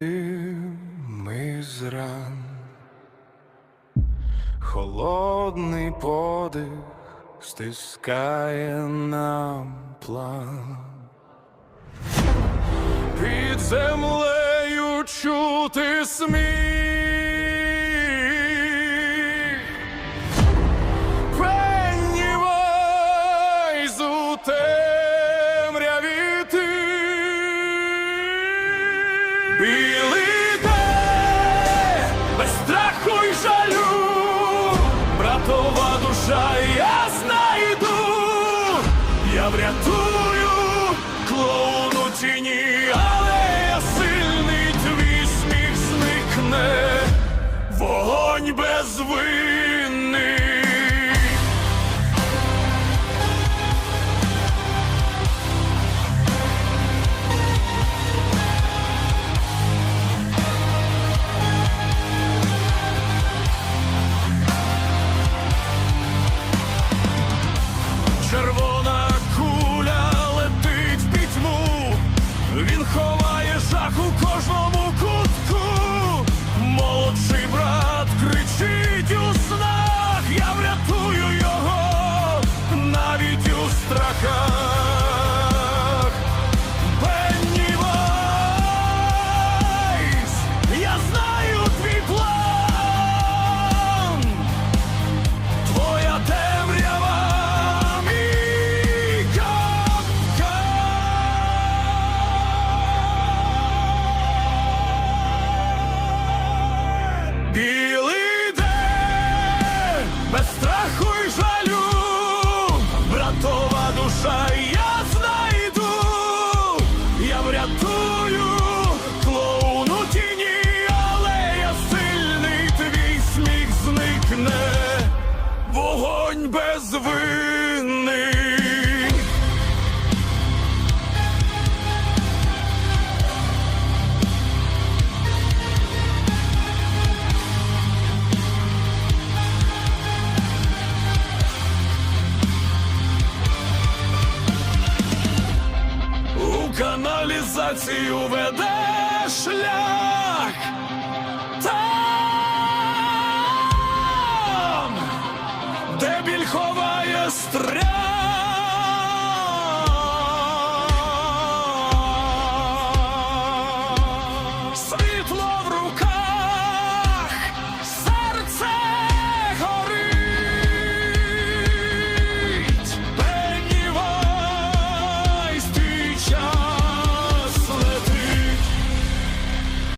ми зран, холодний подих стискає нам план. Під землею чути сміх Білий день, без жалю, братова душа я знайду, я врятую. жах у кожному. душа, я знайду, я врятую клоуну тіні, але я сильний, твій сміх зникне, вогонь без ви. каналізацію веде шлях.